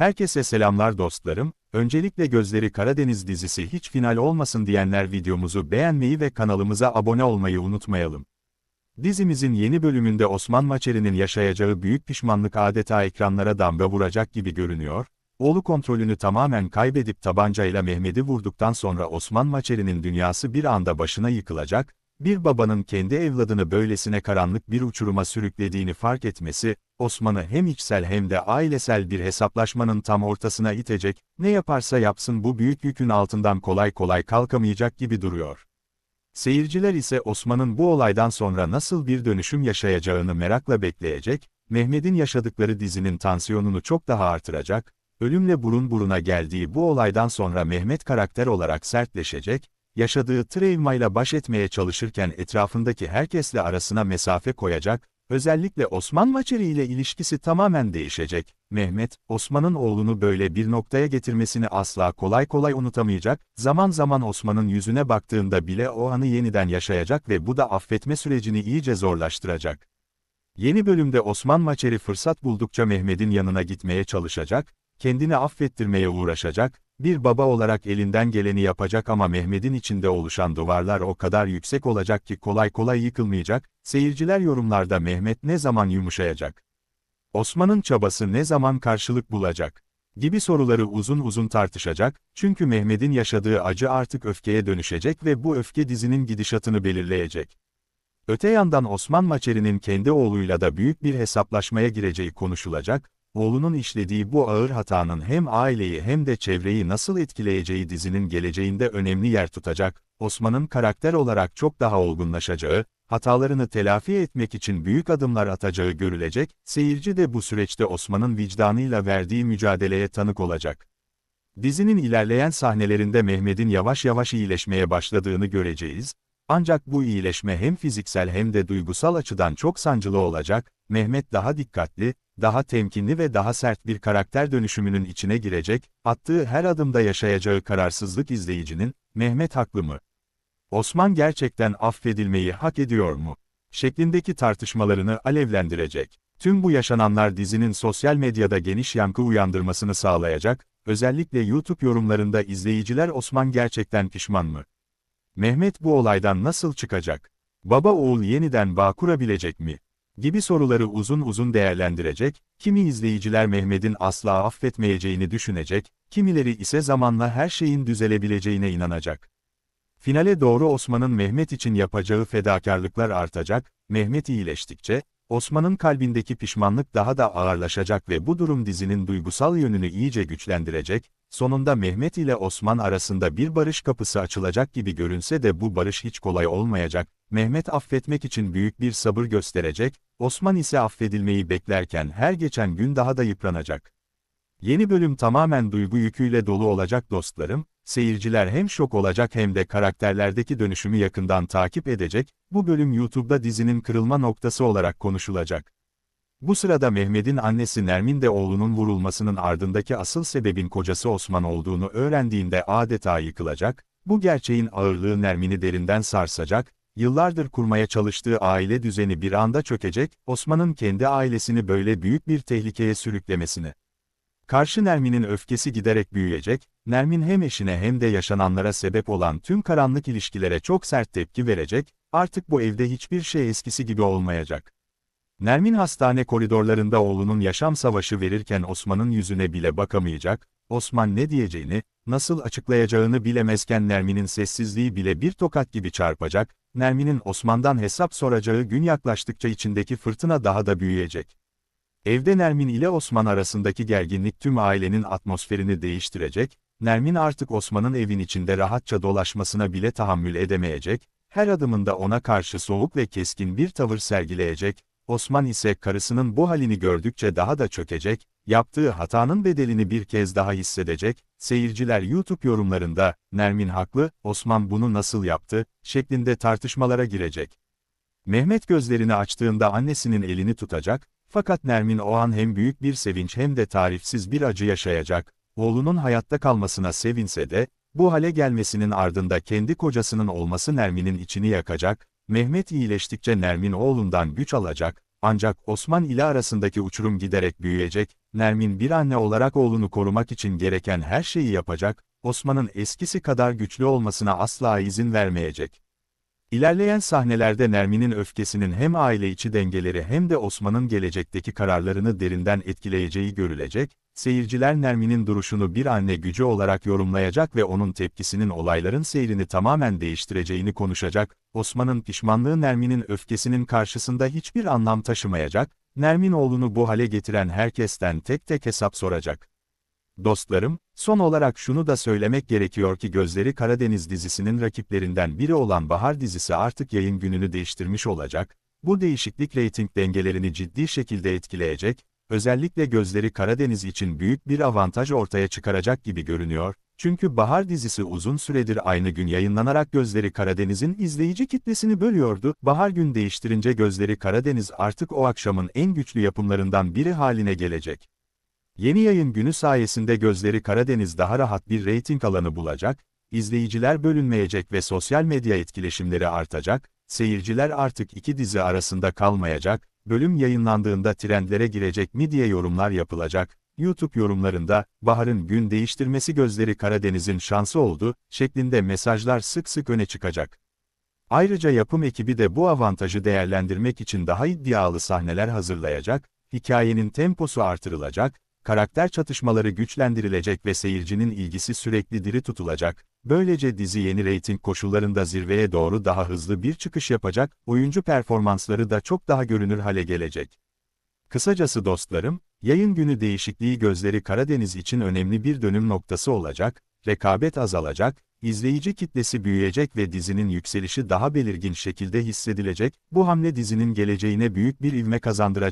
Herkese selamlar dostlarım, öncelikle Gözleri Karadeniz dizisi hiç final olmasın diyenler videomuzu beğenmeyi ve kanalımıza abone olmayı unutmayalım. Dizimizin yeni bölümünde Osman Maçeri'nin yaşayacağı büyük pişmanlık adeta ekranlara damga vuracak gibi görünüyor, oğlu kontrolünü tamamen kaybedip tabancayla Mehmet'i vurduktan sonra Osman Maçeri'nin dünyası bir anda başına yıkılacak, bir babanın kendi evladını böylesine karanlık bir uçuruma sürüklediğini fark etmesi, Osman'ı hem içsel hem de ailesel bir hesaplaşmanın tam ortasına itecek, ne yaparsa yapsın bu büyük yükün altından kolay kolay kalkamayacak gibi duruyor. Seyirciler ise Osman'ın bu olaydan sonra nasıl bir dönüşüm yaşayacağını merakla bekleyecek, Mehmet'in yaşadıkları dizinin tansiyonunu çok daha artıracak, ölümle burun buruna geldiği bu olaydan sonra Mehmet karakter olarak sertleşecek, yaşadığı travmayla baş etmeye çalışırken etrafındaki herkesle arasına mesafe koyacak, özellikle Osman Maçeri ile ilişkisi tamamen değişecek. Mehmet, Osman'ın oğlunu böyle bir noktaya getirmesini asla kolay kolay unutamayacak, zaman zaman Osman'ın yüzüne baktığında bile o anı yeniden yaşayacak ve bu da affetme sürecini iyice zorlaştıracak. Yeni bölümde Osman Maçeri fırsat buldukça Mehmet'in yanına gitmeye çalışacak, kendini affettirmeye uğraşacak, bir baba olarak elinden geleni yapacak ama Mehmet'in içinde oluşan duvarlar o kadar yüksek olacak ki kolay kolay yıkılmayacak, seyirciler yorumlarda Mehmet ne zaman yumuşayacak? Osman'ın çabası ne zaman karşılık bulacak? gibi soruları uzun uzun tartışacak, çünkü Mehmet'in yaşadığı acı artık öfkeye dönüşecek ve bu öfke dizinin gidişatını belirleyecek. Öte yandan Osman Maçeri'nin kendi oğluyla da büyük bir hesaplaşmaya gireceği konuşulacak, oğlunun işlediği bu ağır hatanın hem aileyi hem de çevreyi nasıl etkileyeceği dizinin geleceğinde önemli yer tutacak, Osman'ın karakter olarak çok daha olgunlaşacağı, hatalarını telafi etmek için büyük adımlar atacağı görülecek, seyirci de bu süreçte Osman'ın vicdanıyla verdiği mücadeleye tanık olacak. Dizinin ilerleyen sahnelerinde Mehmet'in yavaş yavaş iyileşmeye başladığını göreceğiz, ancak bu iyileşme hem fiziksel hem de duygusal açıdan çok sancılı olacak, Mehmet daha dikkatli, daha temkinli ve daha sert bir karakter dönüşümünün içine girecek, attığı her adımda yaşayacağı kararsızlık izleyicinin, Mehmet haklı mı? Osman gerçekten affedilmeyi hak ediyor mu? şeklindeki tartışmalarını alevlendirecek. Tüm bu yaşananlar dizinin sosyal medyada geniş yankı uyandırmasını sağlayacak, özellikle YouTube yorumlarında izleyiciler Osman gerçekten pişman mı? Mehmet bu olaydan nasıl çıkacak? Baba oğul yeniden bağ kurabilecek mi? gibi soruları uzun uzun değerlendirecek, kimi izleyiciler Mehmet'in asla affetmeyeceğini düşünecek, kimileri ise zamanla her şeyin düzelebileceğine inanacak. Finale doğru Osman'ın Mehmet için yapacağı fedakarlıklar artacak, Mehmet iyileştikçe, Osman'ın kalbindeki pişmanlık daha da ağırlaşacak ve bu durum dizinin duygusal yönünü iyice güçlendirecek, sonunda Mehmet ile Osman arasında bir barış kapısı açılacak gibi görünse de bu barış hiç kolay olmayacak, Mehmet affetmek için büyük bir sabır gösterecek, Osman ise affedilmeyi beklerken her geçen gün daha da yıpranacak. Yeni bölüm tamamen duygu yüküyle dolu olacak dostlarım, seyirciler hem şok olacak hem de karakterlerdeki dönüşümü yakından takip edecek, bu bölüm YouTube'da dizinin kırılma noktası olarak konuşulacak. Bu sırada Mehmet'in annesi Nermin de oğlunun vurulmasının ardındaki asıl sebebin kocası Osman olduğunu öğrendiğinde adeta yıkılacak, bu gerçeğin ağırlığı Nermin'i derinden sarsacak, yıllardır kurmaya çalıştığı aile düzeni bir anda çökecek, Osman'ın kendi ailesini böyle büyük bir tehlikeye sürüklemesini. Karşı Nermin'in öfkesi giderek büyüyecek, Nermin hem eşine hem de yaşananlara sebep olan tüm karanlık ilişkilere çok sert tepki verecek, artık bu evde hiçbir şey eskisi gibi olmayacak. Nermin hastane koridorlarında oğlunun yaşam savaşı verirken Osman'ın yüzüne bile bakamayacak, Osman ne diyeceğini, nasıl açıklayacağını bilemezken Nermin'in sessizliği bile bir tokat gibi çarpacak, Nermin'in Osman'dan hesap soracağı gün yaklaştıkça içindeki fırtına daha da büyüyecek. Evde Nermin ile Osman arasındaki gerginlik tüm ailenin atmosferini değiştirecek, Nermin artık Osman'ın evin içinde rahatça dolaşmasına bile tahammül edemeyecek, her adımında ona karşı soğuk ve keskin bir tavır sergileyecek, Osman ise karısının bu halini gördükçe daha da çökecek, yaptığı hatanın bedelini bir kez daha hissedecek, seyirciler YouTube yorumlarında, Nermin haklı, Osman bunu nasıl yaptı, şeklinde tartışmalara girecek. Mehmet gözlerini açtığında annesinin elini tutacak, fakat Nermin o an hem büyük bir sevinç hem de tarifsiz bir acı yaşayacak, oğlunun hayatta kalmasına sevinse de, bu hale gelmesinin ardında kendi kocasının olması Nermin'in içini yakacak, Mehmet iyileştikçe Nermin oğlundan güç alacak, Ancak Osman ile arasındaki uçurum giderek büyüyecek, Nermin bir anne olarak oğlunu korumak için gereken her şeyi yapacak, Osman'ın eskisi kadar güçlü olmasına asla izin vermeyecek. İlerleyen sahnelerde Nermin'in öfkesinin hem aile içi dengeleri hem de Osman'ın gelecekteki kararlarını derinden etkileyeceği görülecek, seyirciler Nermin'in duruşunu bir anne gücü olarak yorumlayacak ve onun tepkisinin olayların seyrini tamamen değiştireceğini konuşacak, Osman'ın pişmanlığı Nermin'in öfkesinin karşısında hiçbir anlam taşımayacak, Nermin oğlunu bu hale getiren herkesten tek tek hesap soracak. Dostlarım, son olarak şunu da söylemek gerekiyor ki Gözleri Karadeniz dizisinin rakiplerinden biri olan Bahar dizisi artık yayın gününü değiştirmiş olacak, bu değişiklik reyting dengelerini ciddi şekilde etkileyecek, özellikle Gözleri Karadeniz için büyük bir avantaj ortaya çıkaracak gibi görünüyor, çünkü Bahar dizisi uzun süredir aynı gün yayınlanarak Gözleri Karadeniz'in izleyici kitlesini bölüyordu, Bahar gün değiştirince Gözleri Karadeniz artık o akşamın en güçlü yapımlarından biri haline gelecek. Yeni yayın günü sayesinde Gözleri Karadeniz daha rahat bir reyting alanı bulacak, izleyiciler bölünmeyecek ve sosyal medya etkileşimleri artacak, seyirciler artık iki dizi arasında kalmayacak, bölüm yayınlandığında trendlere girecek mi diye yorumlar yapılacak, YouTube yorumlarında, Bahar'ın gün değiştirmesi Gözleri Karadeniz'in şansı oldu, şeklinde mesajlar sık sık öne çıkacak. Ayrıca yapım ekibi de bu avantajı değerlendirmek için daha iddialı sahneler hazırlayacak, hikayenin temposu artırılacak, karakter çatışmaları güçlendirilecek ve seyircinin ilgisi sürekli diri tutulacak. Böylece dizi yeni reyting koşullarında zirveye doğru daha hızlı bir çıkış yapacak, oyuncu performansları da çok daha görünür hale gelecek. Kısacası dostlarım, yayın günü değişikliği gözleri Karadeniz için önemli bir dönüm noktası olacak, rekabet azalacak, izleyici kitlesi büyüyecek ve dizinin yükselişi daha belirgin şekilde hissedilecek, bu hamle dizinin geleceğine büyük bir ivme kazandıracak.